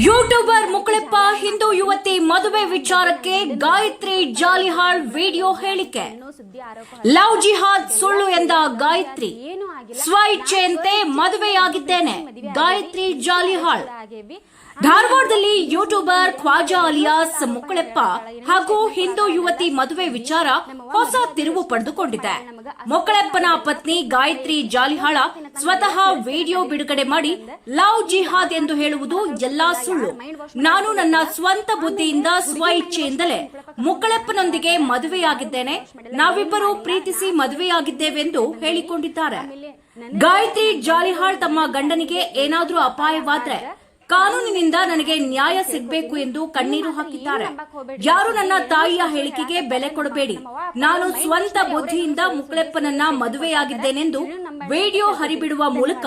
YouTuber ಮುಕುಳೆಪ್ಪ Hindu ಯುವತಿ ಮದುವೆ ವಿಚಾರಕ್ಕೆ ಗಾಯತ್ರಿ ಜಾಲಿಹಾಳ್ ವಿಡಿಯೋ ಹೇಳಿಕೆ. ಲವ್ ಜಿಹಾದ್ ಸುಳ್ಳು ಎಂದ ಗಾಯತ್ರಿ. ಸ್ವ ಇಚ್ಛೆಯಂತೆ ಮದುವೆಯಾಗಿದ್ದೇನೆ, ಗಾಯತ್ರಿ ಜಾಲಿಹಾಳ್. ಧಾರವಾಡದಲ್ಲಿ ಯೂಟ್ಯೂಬರ್ ಖ್ವಾಜಾ ಅಲಿಯಾಸ್ ಮುಕ್ಕಳೆಪ್ಪ ಹಾಗೂ ಹಿಂದೂ ಯುವತಿ ಮದುವೆ ವಿಚಾರ ಹೊಸ ತಿರುವು ಪಡೆದುಕೊಂಡಿದೆ. ಮೊಕ್ಕಳೆಪ್ಪನ ಪತ್ನಿ ಗಾಯತ್ರಿ ಜಾಲಿಹಾಳ ಸ್ವತಃ ವಿಡಿಯೋ ಬಿಡುಗಡೆ ಮಾಡಿ ಲವ್ ಜಿಹಾದ್ ಎಂದು ಹೇಳುವುದು ಎಲ್ಲಾ ಸುಳ್ಳು. ನಾನು ನನ್ನ ಸ್ವಂತ ಬುದ್ಧಿಯಿಂದ ಸ್ವ ಇಚ್ಛೆಯಿಂದಲೇ ಮುಕ್ಕಳೆಪ್ಪನೊಂದಿಗೆ ಮದುವೆಯಾಗಿದ್ದೇನೆ. ನಾವಿಬ್ಬರು ಪ್ರೀತಿಸಿ ಮದುವೆಯಾಗಿದ್ದೇವೆಂದು ಹೇಳಿಕೊಂಡಿದ್ದಾರೆ. ಗಾಯತ್ರಿ ಜಾಲಿಹಾಳ್ ತಮ್ಮ ಗಂಡನಿಗೆ ಏನಾದರೂ ಅಪಾಯವಾದ್ರೆ ಕಾನೂನಿನಿಂದ ನನಗೆ ನ್ಯಾಯ ಸಿಗಬೇಕು ಎಂದು ಕಣ್ಣೀರು ಹಾಕಿದ್ದಾರೆ. ಯಾರು ನನ್ನ ತಾಯಿಯ ಹೇಳಿಕೆಗೆ ಬೆಲೆ ಕೊಡಬೇಡಿ. ನಾನು ಸ್ವಂತ ಬುದ್ಧಿಯಿಂದ ಮುಕ್ಳೆಪ್ಪನನ್ನ ಮದುವೆಯಾಗಿದ್ದೇನೆಂದು ವಿಡಿಯೋ ಹರಿಬಿಡುವ ಮೂಲಕ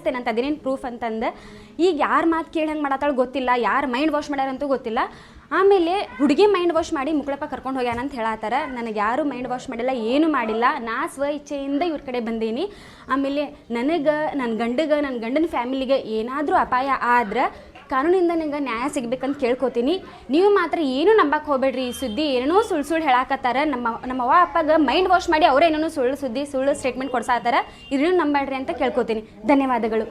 ತಿಳಿಸ್ತೇನೆ ಅಂತ, ಅದೇನೇನು ಪ್ರೂಫ್ ಅಂತಂದು, ಈಗ ಯಾರ ಮಾತು ಕೇಳಿ ಹಂಗೆ ಮಾಡತ್ತಾಳ ಗೊತ್ತಿಲ್ಲ, ಯಾರು ಮೈಂಡ್ ವಾಶ್ ಮಾಡ್ಯಾರಂತೂ ಗೊತ್ತಿಲ್ಲ. ಆಮೇಲೆ ಹುಡುಗಿ ಮೈಂಡ್ ವಾಶ್ ಮಾಡಿ ಮುಕ್ಳಪ್ಪ ಕರ್ಕೊಂಡು ಹೋಗ್ಯಾನ ಅಂತ ಹೇಳತ್ತಾರ ನನಗೆ ಯಾರು ಮೈಂಡ್ ವಾಶ್ ಮಾಡಿಲ್ಲ, ಏನು ಮಾಡಿಲ್ಲ, ನಾ ಸ್ವ ಇಚ್ಛೆಯಿಂದ ಇವ್ರ ಕಡೆ ಬಂದೀನಿ. ಆಮೇಲೆ ನನಗೆ ನನ್ನ ಗಂಡಗೆ ನನ್ನ ಗಂಡನ ಫ್ಯಾಮಿಲಿಗೆ ಏನಾದರೂ ಅಪಾಯ ಆದ್ರೆ ಕಾನೂನಿಂದ ನಂಗೆ ನ್ಯಾಯ ಸಿಗ್ಬೇಕಂತ ಕೇಳ್ಕೊತೀನಿ. ನೀವು ಮಾತ್ರ ಏನು ನಂಬಕ್ಕೆ ಹೋಗ್ಬೇಡ್ರಿ. ಈ ಸುದ್ದಿ ಏನೇನೋ ಸುಳ್ಳು ಸುಳ್ಳು ಹೇಳಾಕತ್ತಾರ. ನಮ್ಮ ನಮ್ಮ ಅವ್ವ ಅಪ್ಪಗೆ ಮೈಂಡ್ ವಾಶ್ ಮಾಡಿ ಅವರೇ ಏನೇನೋ ಸುಳ್ಳು ಸುದ್ದಿ ಸುಳ್ಳು ಸ್ಟೇಟ್ಮೆಂಟ್ ಕೊಡ್ಸಾತಾರ ಇದನ್ನು ನಂಬೇಡ್ರಿ ಅಂತ ಕೇಳ್ಕೊತೀನಿ. ಧನ್ಯವಾದಗಳು.